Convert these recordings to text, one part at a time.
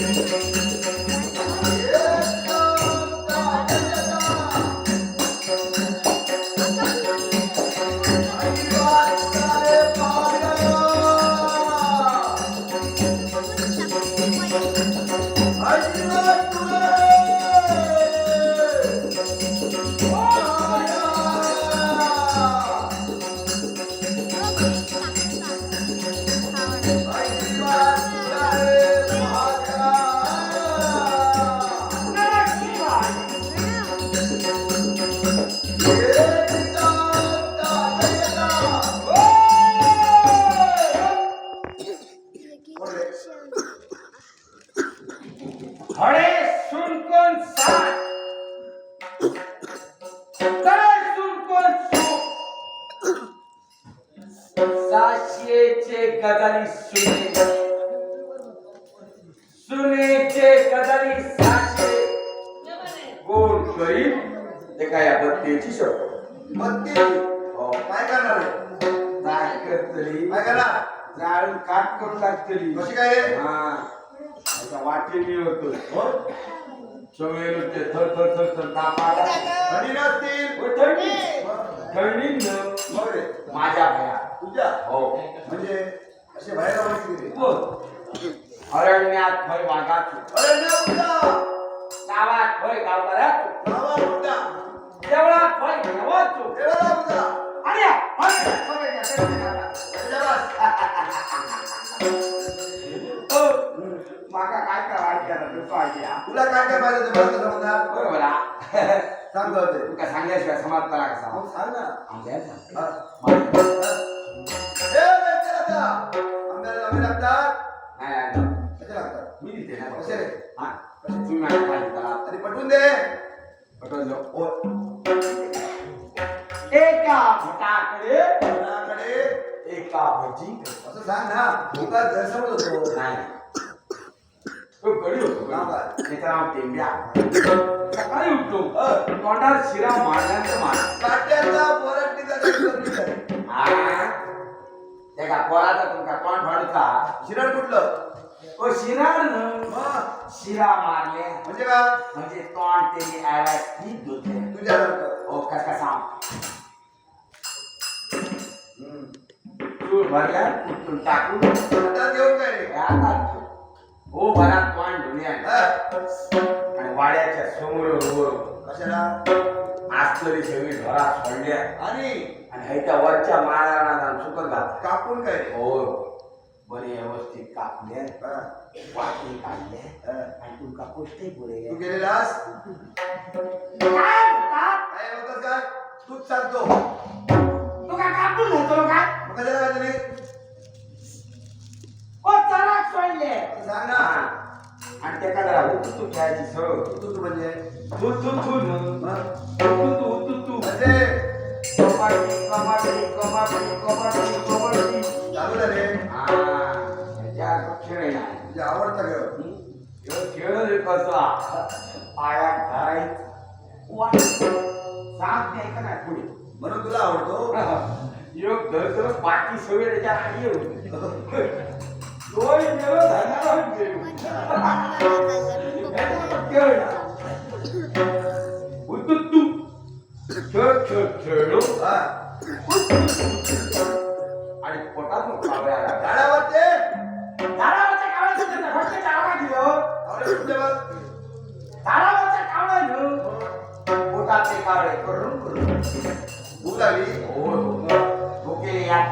Música गदाली सुने. सुनेचे साशे गोड काय या बत्तीची शब्द हो. काय करणार आहे? काय करतली? काय करणार जाळून काट करून लागतली कशी काय? हा. आता वाटेली होतो. हो? सगळे ते थर थर थर थर. तापाला थंडी नसतील थंडी थंडी मग रे, माझ्या भया तुझ्या हो. म्हणजे असे आवडते रे. बोल अरण्यात भय वाघात. अरे ना उद्या गावात भय गावकऱ्यात. बाबा उद्या देवळात भय देवात ओ, माका काय करायचं तुला काय काय पाहिजे ते मला समजणार बरोबर हा. सांग दे तुका सांगल्याशिवाय समाज करा कसा मग सांग ना. हा. ए, वेचे लागता. आंब्याला लागतात नाही कसे लागतात मी देते ना कसे रे? तुम्ही माझ्या पाहिजे त्याला तरी पटवून दे पटवून जाऊ ओ, एका भटाकडे कोणाकडे एका भजी असं सांग ना तुला गैरसमज होतो नाही तो गडी होतो नाव त्याचं नाव टेंब्या सकाळी उठतो तोंडात शिरा मारण्याचं का पोराचा तुमका तोंड फाडूचा शिरण कुठलं? ओ शिरा मारले. म्हणजे काय? म्हणजे तोंड त्याने आवाज ती धुते तुझ्यासारखं ओ कसा सांग. हम्म. तू भरल्या कुठून टाकून घेऊन काय आता हो भरा तोंड धुण्या हा? आणि वाड्याच्या समोर कशाला? आस्तरी सगळी घरात सोडल्या आणि? आणि ह्याच्या वरच्या माळाला सुकत घात कापून काय? हो. बरे व्यवस्थित कापले. वाटी काढले. आणि तुमका पुष्टी पुढे तू गेलेलास काय? काय होतं काय? तूच सांगतो तुका कापून होतो काय मग कशाला काय तुम्ही ओ चराक सोडले. सांग ना. आणि त्या जरा हुतू तू खेळायची सळ तू तू म्हणजे? तू तू. तू तू तू तू तू. म्हणजे? कबड्डी कबड्डी कबड्डी कबड्डी कबड्डी चालू झाले हा खेळ ह्यो खेळ कसा वाट का पुढे म्हणून तुला आवडतो योग बाकी सगळे त्याच्या आधी दोन गेलो खेळ खेळ खेळलो आणि पोटात आला झाडावरच्या कावळ्याचं कावळा बघ झाडावरच्या घेऊ कावळे करून करून भूक लागली हो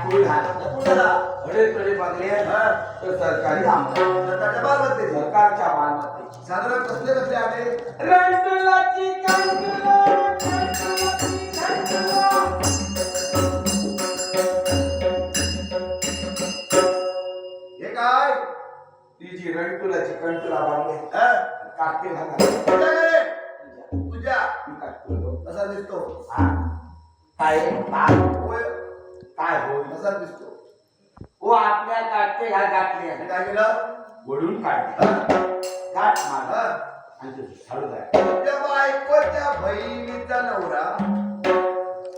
फुल अडे तर सरकारी सरकारच्या मालमत्ते सरकारच्या साधारण कसले कसले आले रणतुलाची कंकुला. ती जी रणतुलाची कंटुला बांधली हा? तुझ्याकडे तुझ्या. कसा दिसतो. काय? काय? होय. काय होईल कसा दिसतो? हो आपल्या काटते घातले आणि काय केलं वडून काढले? काट मार? आणि ते साडू जाय. बायकोच्या बहिणीचा नवरा.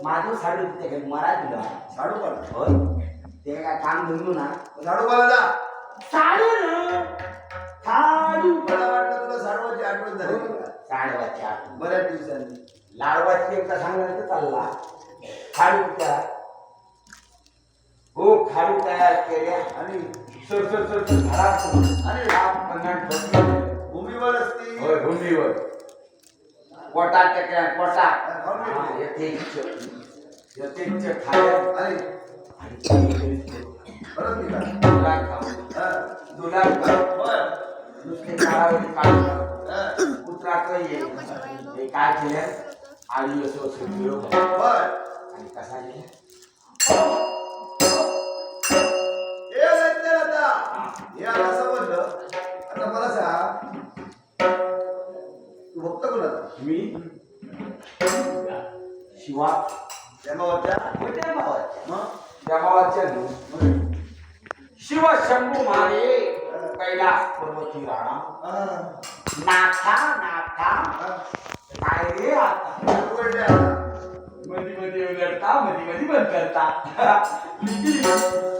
माझं साडू तिथे मरा दिला साडू पण होय. ते काय काम धंदू ना. साडू बोलायला साडू ना खाडू मला वाटलं तुला साडवाची आठवण झाली का? साडवाची आठवण. बऱ्याच दिवसांनी. लाडवाची एकदा सांगणार तर चालला. खाडू तयार. हो खाडू तयार केल्या आणि सर सर सर सर घरात आणि राम पन्नाट बसले. भूमीवर असती. होय भूमीवर. पोटा खाऊन घे. हा, यथेच्छ. यथेच्छ खाया आणि आणि काय केलं आणि असं. आणि कसा गेला मी शिवा त्या भावाच्या त्या भावाच्या. शिव शंभू मारे कैलास पर्वती राणा. नाथा नाथा. काय रे आता. मध्ये मध्ये उघडता मध्ये मध्ये बंद करता